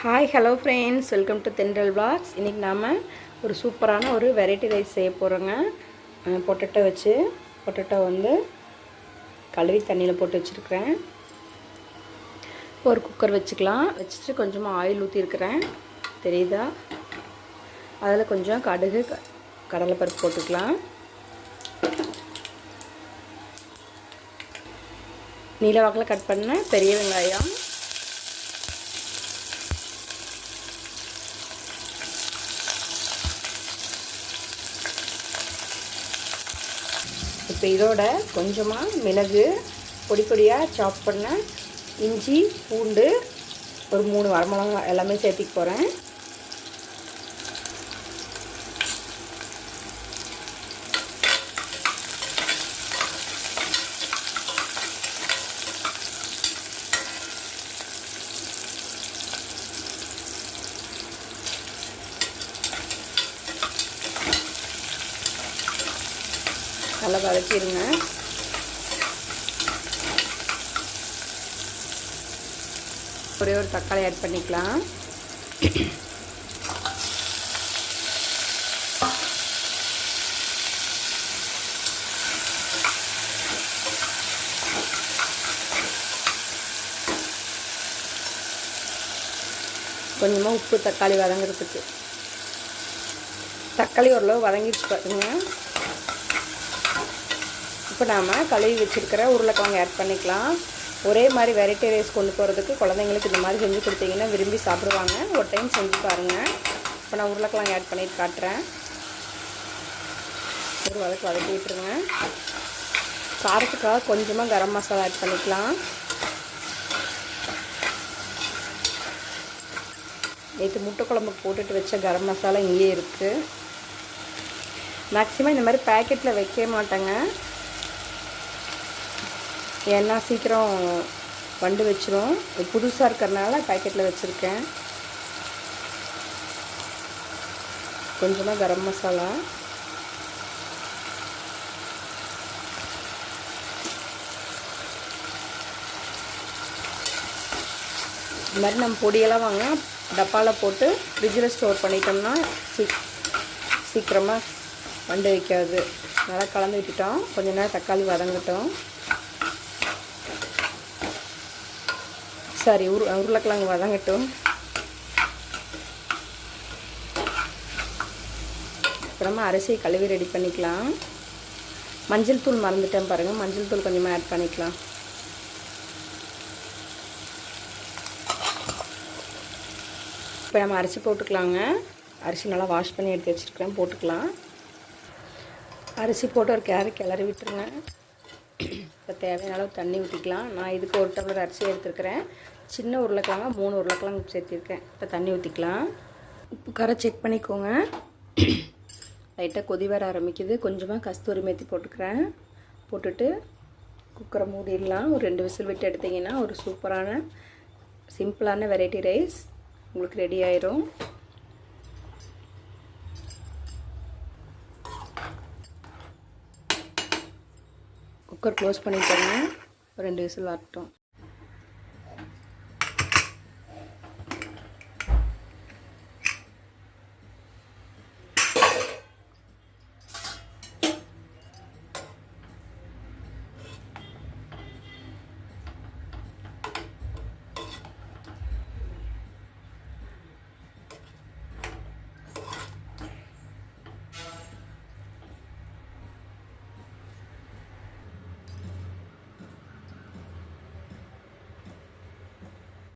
Hi hello friends welcome to Thendral blogs இன்றைக்கி நாம் ஒரு சூப்பரான ஒரு வெரைட்டி ரைஸ் செய்ய போகிறோங்க பொட்டட்டோ வச்சு பொட்டட்டோ வந்து கழுவி தண்ணியில் போட்டு வச்சுருக்கிறேன். ஒரு குக்கர் வச்சுக்கலாம். வச்சுட்டு கொஞ்சமாக ஆயில் ஊற்றிருக்கிறேன் தெரியுதா? அதில் கொஞ்சம் கடுகு கடலை கடலைப்பருப்பு போட்டுக்கலாம். நீல வாக்கில் கட் பண்ண பெரிய வெங்காயம். இப்போ இதோட கொஞ்சமாக மிளகு பொடி பொடியாக சாப் பண்ண இஞ்சி பூண்டு ஒரு மூணு வரமிளகா எல்லாமே சேர்த்திக்க போகிறேன் நல்லா வதக்கிடுங்க ஒரே ஒரு தக்காளி ஆட் பண்ணிக்கலாம். கொஞ்சமாக உப்பு தக்காளி வதங்குறதுக்கு. தக்காளி ஓரளவு வதங்கிடுச்சு பாருங்க. இப்போ நாம் கழுவி வச்சுருக்கிற உருளைக்கிழங்கு ஆட் பண்ணிக்கலாம். ஒரே மாதிரி வெரைட்டி ரைஸ் கொண்டு போகிறதுக்கு குழந்தைங்களுக்கு இந்த மாதிரி செஞ்சு கொடுத்தீங்கன்னா விரும்பி சாப்பிடுவாங்க. ஒரு டைம் செஞ்சு பாருங்கள் இப்போ நான் உருளைக்கிழங்கு ஆட் பண்ணிட்டு காட்டுறேன். ஒரு வதக்கு வதக்கி விட்டுருங்க. காரத்துக்காக கொஞ்சமாக கரம் மசாலா ஆட் பண்ணிக்கலாம். நேற்று முட்டை குழம்பு போட்டுட்டு வச்ச கரம் மசாலா இங்கேயே இருக்குது மேக்ஸிமம் இந்த மாதிரி பேக்கெட்டில் வைக்க மாட்டேங்க. ஏன்னா சீக்கிரம் வண்டு வச்சிரும். புதுசாக இருக்கிறனால பேக்கெட்டில் வச்சுருக்கேன். கொஞ்சமாக கரம் மசாலா. இது மாதிரி நம்ம பொடியெல்லாம் வாங்க டப்பாவில் போட்டு ஃப்ரிட்ஜில் ஸ்டோர் பண்ணிட்டோம்னா சீக் சீக்கிரமாக வண்டு வைக்காது. நல்லா கலந்து விட்டுட்டோம். கொஞ்ச நேரம் தக்காளி வதங்கட்டும். சாரி உரு உருளைக்கிழங்கு வதங்கட்டும். அப்புறமா அரிசியை கழுவி ரெடி பண்ணிக்கலாம். மஞ்சள் தூள் மறந்துட்டேன் பாருங்கள் மஞ்சள் தூள் கொஞ்சமாக ஆட் பண்ணிக்கலாம். இப்போ நம்ம அரிசி போட்டுக்கலாங்க. அரிசி நல்லா வாஷ் பண்ணி எடுத்து வச்சுருக்கிறேன். போட்டுக்கலாம். அரிசி போட்டு ஒரு கேரட் கிளறி விட்டுருங்க. இப்போ தேவையான அளவு தண்ணி ஊற்றிக்கலாம் நான் இதுக்கு ஒரு டம்ளர் அரிசி எடுத்துருக்கிறேன். சின்ன உருளைக்கிழங்கா மூணு உருளைக்கிழங்கு சேர்த்திருக்கேன். இப்போ தண்ணி ஊற்றிக்கலாம் உப்பு கரை செக் பண்ணிக்கோங்க. லைட்டாக கொதி வர ஆரம்பிக்குது. கொஞ்சமாக கஸ்தூரி மேத்தி போட்டுக்கிறேன். போட்டுட்டு குக்கரை மூடிடலாம். ஒரு ரெண்டு விசில் விட்டு எடுத்திங்கன்னா ஒரு சூப்பரான சிம்பிளான வெரைட்டி ரைஸ் உங்களுக்கு ரெடி ஆயிரும். குக்கர் க்ளோஸ் பண்ணிட்டேங்க. ரெண்டு விசில் ஆட்டும்